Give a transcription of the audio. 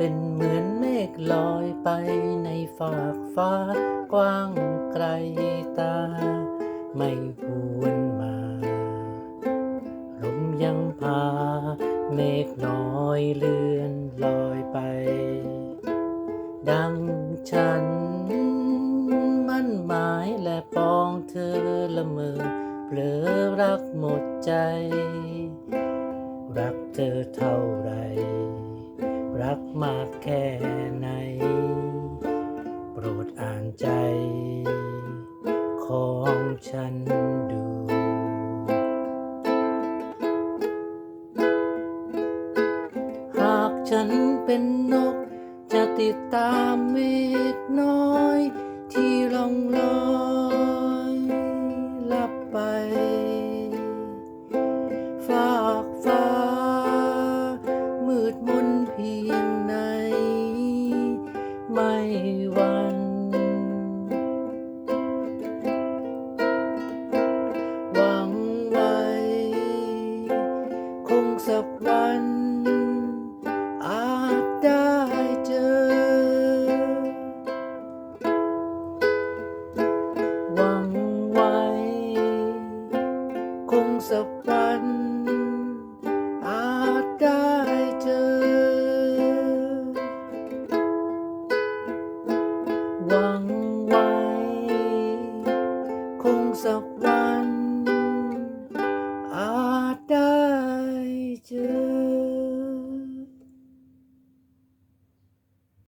เป็นเหมือนเมฆลอยไปในฝากฟ้ากว้างไกลตา ไม่หวนมาลมยังพา เมฆน้อยเลื่อนลอยไป ดังฉัน มั่นหมายและปองเธอละเมอเผลอรักหมดใจ รักเธอเท่าไร รักมากแค่ไหน โปรดอ่านใจ ของฉันดูหากฉันเป็นนก จะติดตามเมฆน้อย ที่ล่องลอยลับไป ฝากฟ้า ยังไหนไม่หวันหวังไว้ คงสักวัน อาจได้เจอ หวังไว้ คงสักวัน วังไว้ คงสักวัน